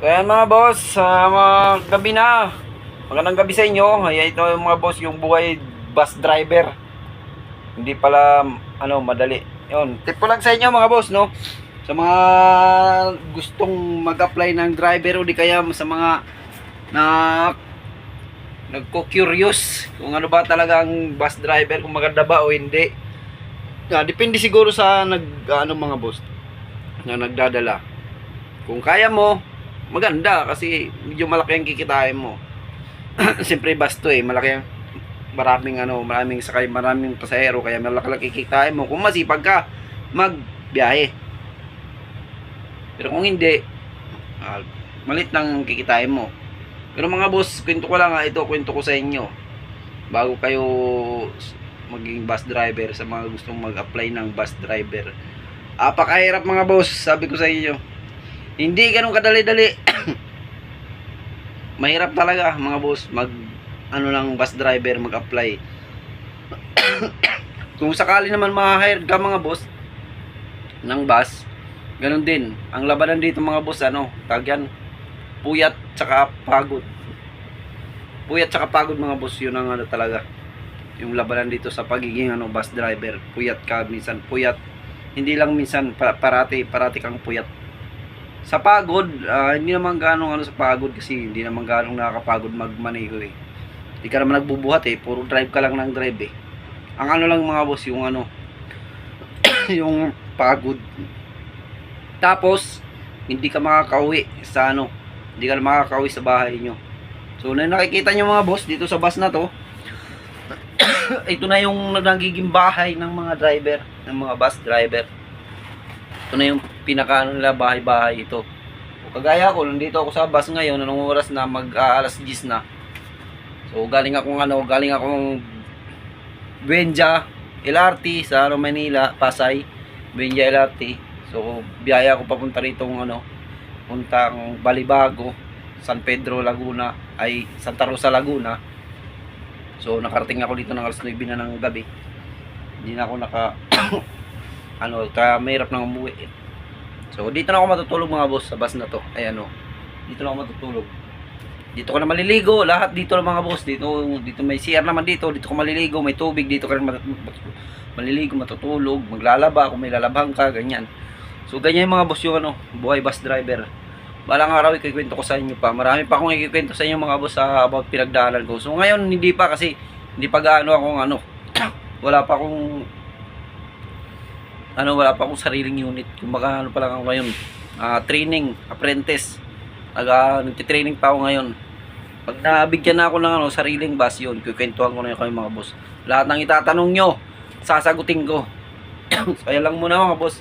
So ayan mga boss, sa mga gabi na. Magandang gabi sa inyo. Ayan ito yung mga boss, yung buhay bus driver. Hindi pala ano madali. Yun, tip ko lang sa inyo mga boss, no. Sa mga gustong mag-apply ng driver o di kaya sa mga na nagko-curious kung ano ba talaga ang bus driver, kung maganda ba o hindi. Ah, depende siguro sa nag ano mga boss na nagdadala. Kung kaya mo, maganda kasi medyo malaki ang kikitain mo. Siyempre basto eh, malaki ang maraming ano, maraming sakay, maraming pasahero kaya malaki lang kikitain mo. Kung masipag ka, magbiyahe. Pero kung hindi, ah, malit lang ang kikitain mo. Pero mga boss, kwento ko lang ha, ito kwento ko sa inyo. Bago kayo maging bus driver sa mga gustong mag-apply ng bus driver. Apakahirap mga boss, sabi ko sa inyo. Hindi ganun kadali-dali. Mahirap talaga mga boss mag ano lang bus driver mag-apply. Kung sakali naman ma-hire ka mga boss ng bus, ganun din. Ang labanan dito mga boss ano, tag yan, puyat tsaka pagod. Puyat tsaka pagod mga boss, yun ang ano talaga. Yung labanan dito sa pagiging ano bus driver. Puyat ka minsan, puyat. Hindi lang minsan pa- parati, parati kang puyat. Sa pagod, ah, hindi naman ganong ano sa pagod kasi hindi naman ganong nakakapagod magmaneho eh. Hindi ka naman nagbubuhat eh, puro drive ka lang ng drive eh. Ang ano lang mga boss, yung ano, yung pagod. Tapos, hindi ka makakauwi sa ano, hindi ka makakauwi sa bahay nyo. So, na nakikita nyo mga boss, dito sa bus na to, ito na yung nagiging bahay ng mga driver, ng mga bus driver. Ito na yung pinaka ano nila bahay-bahay ito. Kagaya ko, nandito ako sa bus ngayon, anong oras na mag ah, alas 10 na. So, galing akong ano, galing akong Buenja, LRT sa ano, Manila, Pasay, Buenja LRT. So, biyaya ko papunta rito ano, puntang Balibago, San Pedro, Laguna, ay Santa Rosa, Laguna. So, nakarating ako dito ng alas 9 na ng gabi. Hindi na ako naka, ano, kaya mahirap nang umuwi. So, dito na ako matutulog mga boss sa bus na to. Ay ano, dito na ako matutulog. Dito ka na maliligo, lahat dito ng mga boss. Dito, dito may CR naman dito, dito ka maliligo, may tubig, dito ka rin maliligo, matutulog, maglalaba, kung may lalabang ka, ganyan. So, ganyan yung mga boss yung ano, buhay bus driver. Balang araw ikikwento ko sa inyo pa. Marami pa akong ikikwento sa inyo mga boss sa about pinagdaanan ko. So, ngayon hindi pa kasi hindi pa gaano akong ano, wala pa akong ano, wala pa akong sariling unit. Kumbaga ano pa lang ako ngayon, ah, training, apprentice. Nag, uh, nagtitraining pa ako ngayon. Pag nabigyan na ako ng ano, sariling bus yun, kukwentuhan ko na yun kayo mga boss. Lahat ng itatanong nyo, sasagutin ko. so, ayan lang muna mga boss.